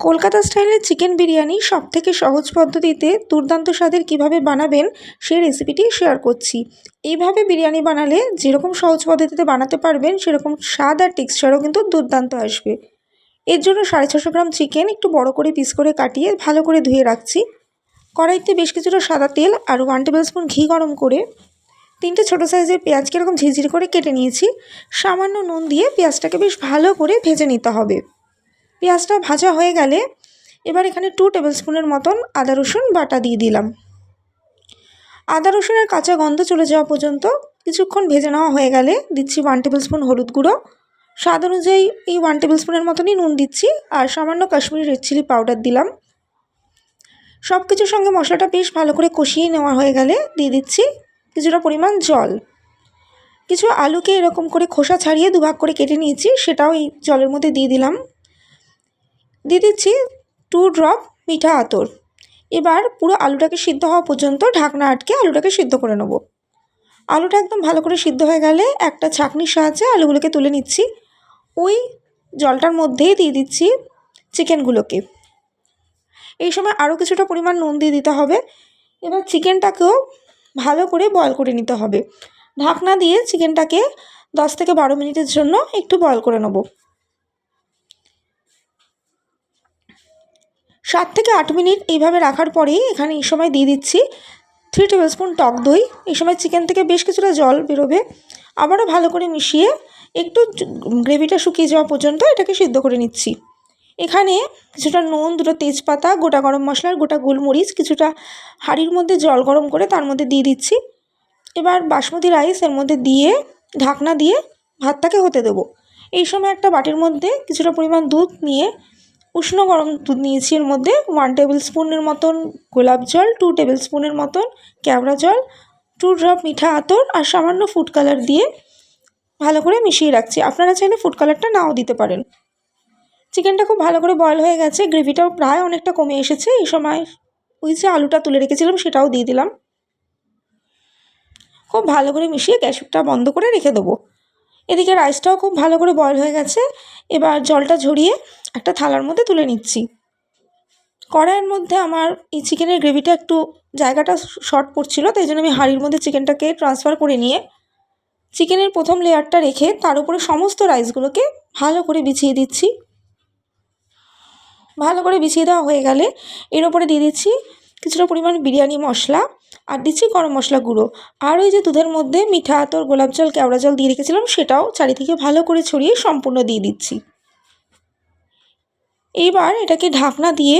কলকাতা স্টাইলের চিকেন বিরিয়ানি সব থেকে সহজ পদ্ধতিতে দুর্দান্ত স্বাদের কীভাবে বানাবেন সেই রেসিপিটি শেয়ার করছি। এইভাবে বিরিয়ানি বানালে যেরকম সহজ পদ্ধতিতে বানাতে পারবেন, সেরকম স্বাদ আর টেক্সচারও কিন্তু দুর্দান্ত আসবে। এর জন্য সাড়ে ছশো গ্রাম চিকেন একটু বড় করে পিস করে কাটিয়ে ভালো করে ধুয়ে রাখছি। কড়াইতে বেশ কিছুটা সাদা তেল আর ওয়ান টেবিল স্পুন ঘি গরম করে তিনটে ছোটো সাইজের পেঁয়াজকে এরকম ঝিঝিরি করে কেটে নিয়েছি। সামান্য নুন দিয়ে পেঁয়াজটাকে বেশ ভালো করে ভেজে নিতে হবে। পেঁয়াজটা ভাজা হয়ে গেলে এবার এখানে টু টেবিল স্পুনের মতন আদা, রসুন বাটা দিয়ে দিলাম। আদা, রসুনের কাঁচা গন্ধ চলে যাওয়া পর্যন্ত কিছুক্ষণ ভেজে নেওয়া হয়ে গেলে দিচ্ছি ওয়ান টেবিল স্পুন হলুদ গুঁড়ো। স্বাদ অনুযায়ী এই ওয়ান টেবিল স্পুনের মতনই নুন দিচ্ছি আর সামান্য কাশ্মীরি রেড চিলি পাউডার দিলাম। সব কিছুর সঙ্গে মশলাটা বেশ ভালো করে কষিয়ে নেওয়া হয়ে গেলে দিয়ে দিচ্ছি কিছুটা পরিমাণ জল। কিছু আলুকে এরকম করে খোসা ছাড়িয়ে দুভাগ করে কেটে নিয়েছি, সেটাও এই জলের মধ্যে দিয়ে দিলাম। দিয়ে দিচ্ছি টু ড্রপ মিঠা আতর। এবার পুরো আলুটাকে সিদ্ধ হওয়া পর্যন্ত ঢাকনা আটকে আলুটাকে সিদ্ধ করে নেব। আলুটা একদম ভালো করে সিদ্ধ হয়ে গেলে একটা ছাঁকনির সাহায্যে আলুগুলোকে তুলে নিচ্ছি। ওই জলটার মধ্যেই দিয়ে দিচ্ছি চিকেনগুলোকে। এই সময় আরও কিছুটা পরিমাণ নুন দিয়ে দিতে হবে। এবার চিকেনটাকেও ভালো করে বয়ল করে নিতে হবে। ঢাকনা দিয়ে চিকেনটাকে দশ থেকে বারো মিনিটের জন্য একটু বয়ল করে নেব। সাত থেকে আট মিনিট এইভাবে রাখার পরেই এখানে এই সময় দিয়ে দিচ্ছি থ্রি টেবিল স্পুন টক দই। এই সময় চিকেন থেকে বেশ কিছুটা জল বেরোবে। আবারও ভালো করে মিশিয়ে একটু গ্রেভিটা শুকিয়ে যাওয়া পর্যন্ত এটাকে সিদ্ধ করে নিচ্ছি। এখানে কিছুটা নুন, দুটো তেজপাতা, গোটা গরম মশলার গোটা গোলমরিচ, কিছুটা হাঁড়ির মধ্যে জল গরম করে তার মধ্যে দিয়ে দিচ্ছি। এবার বাসমতি রাইস এর মধ্যে দিয়ে, ঢাকনা দিয়ে ভাতটাকে হতে দেবো। এই সময় একটা বাটির মধ্যে কিছুটা পরিমাণ দুধ নিয়ে উষ্ণ গরম দুধ নিয়েছি এর মধ্যে ওয়ান টেবিল স্পুনের মতন গোলাপ জল টু টেবিল স্পুনের মতন কেওড়া জল টু ড্রপ মিঠা আতর আর সামান্য ফুড কালার দিয়ে ভালো করে মিশিয়ে রাখছি। আপনারা চাইলে ফুড কালারটা নাও দিতে পারেন। চিকেনটা খুব ভালো করে বয়ল হয়ে গেছে গ্রেভিটাও প্রায় অনেকটা কমে এসেছে। এই সময় ওই যে আলুটা তুলে রেখেছিলাম, সেটাও দিয়ে দিলাম। খুব ভালো করে মিশিয়ে গ্যাসটা বন্ধ করে রেখে দেবো। এদিকে রাইসটাও খুব ভালো করে বয়ল হয়ে গেছে। এবার জলটা ঝরিয়ে একটা থালার মধ্যে তুলে নিচ্ছি। কড়াইয়ের মধ্যে আমার এই চিকেনের গ্রেভিটা একটু জায়গাটা শর্ট পড়ছিল তাই জন্য আমি হাঁড়ির মধ্যে চিকেনটাকে ট্রান্সফার করে নিয়ে চিকেনের প্রথম লেয়ারটা রেখে তার উপরে সমস্ত রাইসগুলোকে ভালো করে বিছিয়ে দিচ্ছি। ভালো করে বিছিয়ে দেওয়া হয়ে গেলে এর ওপরে দিয়ে দিচ্ছি কিছুটা পরিমাণ বিরিয়ানি মশলা আর দিচ্ছি গরম মশলা গুঁড়ো। আর ওই যে দুধের মধ্যে মিঠা আতর, গোলাপ জল, কেওড়া জল দিয়ে রেখেছিলাম, সেটাও চারিদিকে ভালো করে ছড়িয়ে সম্পূর্ণ দিয়ে দিচ্ছি। এইবার এটাকে ঢাকনা দিয়ে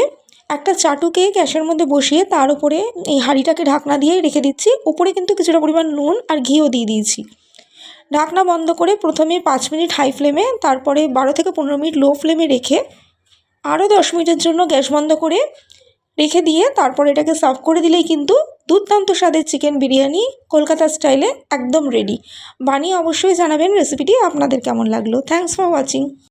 একটা চাটুকে গ্যাসের মধ্যে বসিয়ে তার উপরে এই হাঁড়িটাকে ঢাকনা দিয়ে রেখে দিচ্ছি। উপরে কিন্তু কিছুটা পরিমাণ নুন আর ঘিও দিয়ে দিয়েছি। ঢাকনা বন্ধ করে প্রথমে পাঁচ মিনিট হাই ফ্লেমে, তারপরে বারো থেকে পনেরো মিনিট লো ফ্লেমে রেখে আরও দশ মিনিটের জন্য গ্যাস বন্ধ করে রেখে দিয়ে তারপর এটাকে সার্ভ করে দিলেই কিন্তু দুর্দান্ত স্বাদের চিকেন বিরিয়ানি কলকাতা স্টাইলে একদম রেডি বানিয়ে অবশ্যই জানাবেন রেসিপিটি আপনাদের কেমন লাগল? Thanks for watching